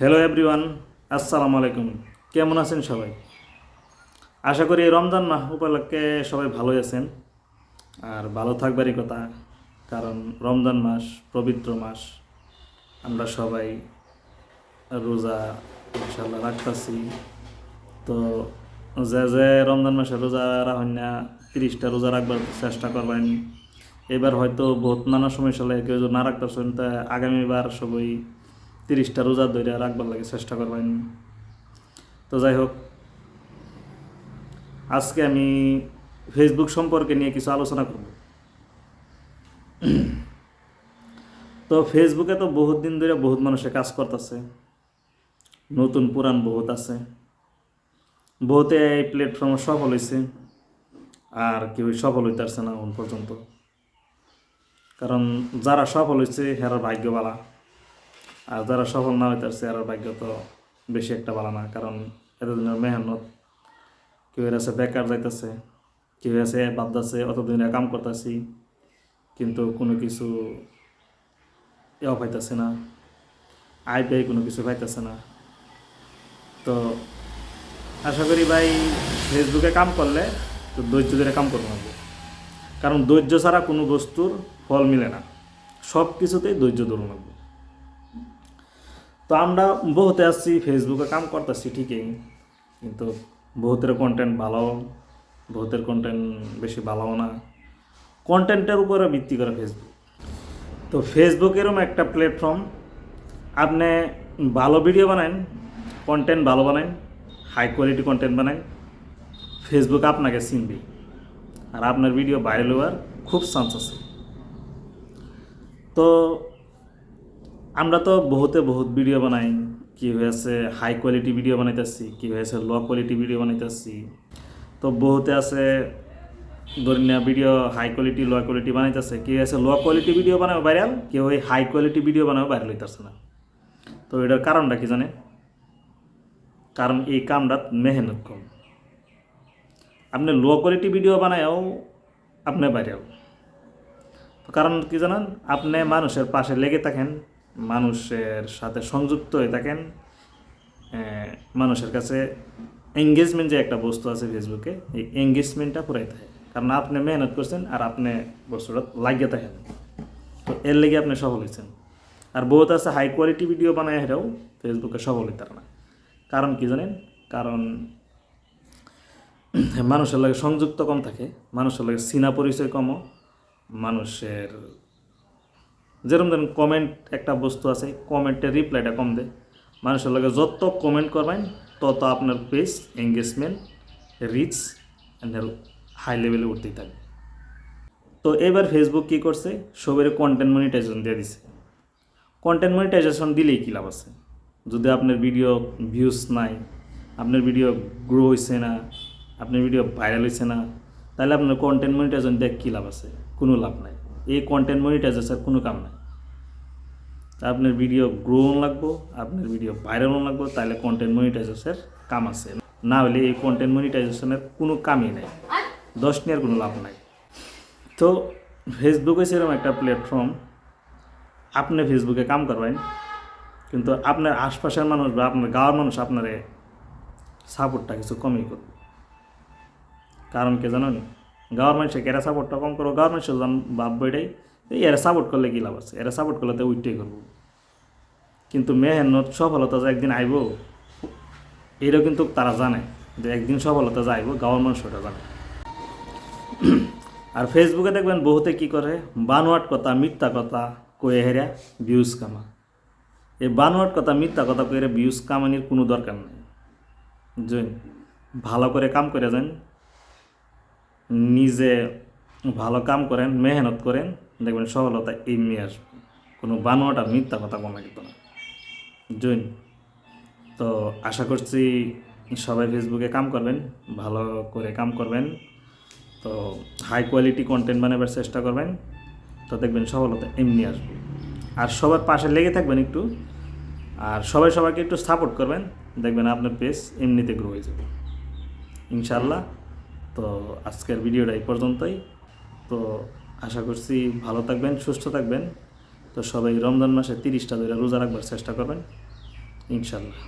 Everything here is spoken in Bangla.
হ্যালো এভরিওয়ান আসসালামু আলাইকুম। কেমন আছেন সবাই? আশা করি রমজান মাহ উপলক্ষে সবাই ভালোই আছেন। আর ভালো থাকবারই কথা, কারণ রমজান মাস, পবিত্র মাস, আমরা সবাই রোজা ইনশাল্লাহ রাখতেছি। তো যে যে রমজান মাসে রোজা রাখেন না, তিরিশটা রোজা রাখবার চেষ্টা করবেন। এবার হয়তো বহুত নানা সমস্যা লাগে কেউ যদি না রাখতেছেন, তা আগামীবার সবাই তিরিশটা রোজা ধরে রাখবার লাগে, চেষ্টা করবেন তো যাই হোক আজকে আমি ফেসবুক সম্পর্কে নিয়ে কিছু আলোচনা করব। তো ফেসবুকে তো বহুত দিন ধরে বহুত মানুষে কাজ করতেছে। নতুন পুরান বহুত আছে। বহুতে এই প্ল্যাটফর্মে সফল হয়েছে আর কেউ সফল হইতেছে না এখন পর্যন্ত। কারণ যারা সফল হয়েছে হেরার ভাগ্যবালা। আর যারা সফল না হইতেছে হেরার ভাগ্য তো বেশি একটা ভালো না। কারণ এতদিনের মেহনত, কেউ এর আছে বেকার যাইতেছে, কেউ আছে বাদাচ্ছে অতদিনে কাম করতেছি, কিন্তু কোনো কিছু এও পাইতেছে না, আয় ব্যয় কোনো কিছু পাইতেছে না। তো আশা করি ভাই, ফেসবুকে কাম করলে তো ধৈর্য ধরে কাম করতে হবে। কারণ ধৈর্য ছাড়া কোনো বস্তুর ফল মিলে না। সব কিছুতেই ধৈর্য ধরুন লাগবে তো আমরা বহুতে আসছি ফেসবুকে কাম করতেছি, ঠিকই। কিন্তু বহুতের কন্টেন্ট ভালো, বহুতের কন্টেন্ট বেশি ভালো না। কন্টেন্টের উপরে ভিত্তি করে ফেসবুক তো ফেসবুক এরকম একটা প্ল্যাটফর্ম আপনি ভালো ভিডিও বানান কন্টেন্ট ভালো বানান হাই কোয়ালিটি কন্টেন্ট বানান ফেসবুক আপনাকে চিনবে। আর আপনার ভিডিও ভাইরাল হওয়ার খুব চান্স আছে। তো আমরা তো বহুতে বহুত ভিডিও বানাই। কি হয়েছে? হাই কোয়ালিটি ভিডিও বানাইতেছি, কি হয়েছে? লো কোয়ালিটি ভিডিও বানাইতেছি। তো বহুতে আছে, ধরি video high quality low quality বানাইতেছে। কি হয়েছে? লো কোয়ালিটি ভিডিও বানাবে ভাইরাল কেউ ওই হাই কোয়ালিটি ভিডিও বানাবে ভাইরাল হইতেছে না। তো এটার কারণটা কি জানে কারণ এই কামটা মেহনত কম। আপনি লো কোয়ালিটি ভিডিও বানায়ও আপনি ভাইরাল কারণ কি জানেন? আপনি মানুষের পাশে লেগে থাকেন মানুষের সাথে সংযুক্ত হয়ে থাকেন মানুষের কাছে এঙ্গেজমেন্ট যে একটা বস্তু আছে ফেসবুকে এই এঙ্গেজমেন্টটা পুরাই থাকে। কারণ আপনি মেহনত করছেন আর আপনি বস্তুটা লাগিয়ে থাকেন। তো এর লেগে আপনি সফল হয়েছেন। আর বহুত আছে হাই কোয়ালিটি ভিডিও বানায় হেরাও ফেসবুকে সফল হইতে পারে না। কারণ কি জানেন? কারণ মানুষের লাগে সংযুক্ত কম থাকে, মানুষের লাগে চিনা পরিচয় কমও, মানুষের যেরকম ধরেন কমেন্ট একটা বস্তু আছে কমেন্টের রিপ্লাইটা কম দেয়। মানুষের লগে যত কমেন্ট করবেন, তত আপনার পেজ এঙ্গেজমেন্ট রিচ হাই লেভেলে উঠতেই থাকবে। তো এবার ফেসবুক কী করছে? সবের কন্টেন্ট মনিটাইজেশন দিয়ে দিছে। কন্টেন্ট মনিটাইজেশন দিলেই কী লাভ আছে? যদি আপনার ভিডিও ভিউজ নাই, আপনার ভিডিও গ্রো হয়েছে না, আপনার ভিডিও ভাইরাল হয়েছে না, তাহলে আপনার কন্টেন্ট মনিটাইজেশন দেখ কী লাভ আছে? কোনো লাভ নাই। এই কন্টেন্ট মনিটাইজেশন কোনো কাম নাই। আপনার ভিডিও গ্রো লাগবো, আপনার ভিডিও ভাইরাল লাগবো, তাহলে কন্টেন্ট মনিটাইজেশনের কাম আছে। না হলে এই কন্টেন্ট মনিটাইজেশনের কোনো কামই নাই। দশ নেওয়ার কোনো লাভ নাই। তো ফেসবুক সেরকম একটা প্ল্যাটফর্ম আপনি ফেসবুকে কাম করবেন, কিন্তু আপনার আশপাশের মানুষ বা আপনার গাঁওয়ার মানুষ আপনার সাপোর্টটা কিছু কমই করবে। কারণ কে জানেন? গাঁওয়ার মানুষে এরা সাপোর্টটা কম করো গাঁওয়ার মানুষের ভাববো এটাই এরা সাপোর্ট করলে কী লাভ আছে? এরা সাপোর্ট করলে তো উইটাই করব। কিন্তু মেহনত সফলতা যে একদিন আইব এটাও কিন্তু তারা জানে যে একদিন সফলতা যাইব গাঁওয়ার মানুষ ওটা জানে। আর ফেসবুকে দেখবেন বহুতে কি করে? বানোয়াট কথা, মিথ্যা কথা কয়ে হেরা ভিউজ কামা এই বানোয়াট কথা, মিথ্যা কথা কয়ে ভিউজ কামানির কোনো দরকার নেই। বুঝলেন ভালো করে কাম করে যান নিজে ভালো কাম করেন, মেহনত করেন, দেখবেন সফলতা এমনি আসবে কোনো বানোয়াটা মিথ্যা কথা কমে কিন্তু না। জৈন। তো আশা করছি সবাই ফেসবুকে কাম করবেন, ভালো করে কাম করবেন। তো হাই কোয়ালিটি কন্টেন্ট বানাবার চেষ্টা করবেন, তো দেখবেন সফলতা এমনি আসবে। আর সবার পাশে লেগে থাকবেন একটু, আর সবাই সবাইকে একটু সাপোর্ট করবেন, দেখবেন আপনার পেজ এমনিতে গ্রো হয়ে যাবে। ইনশাল্লাহ তো আজকের ভিডিওটা এই পর্যন্তই। তো আশা করছি ভালো থাকবেন, সুস্থ থাকবেন। তো সবাই রমজান মাসে তিরিশটা ধরে রোজা রাখবার চেষ্টা করবেন। ইনশাল্লাহ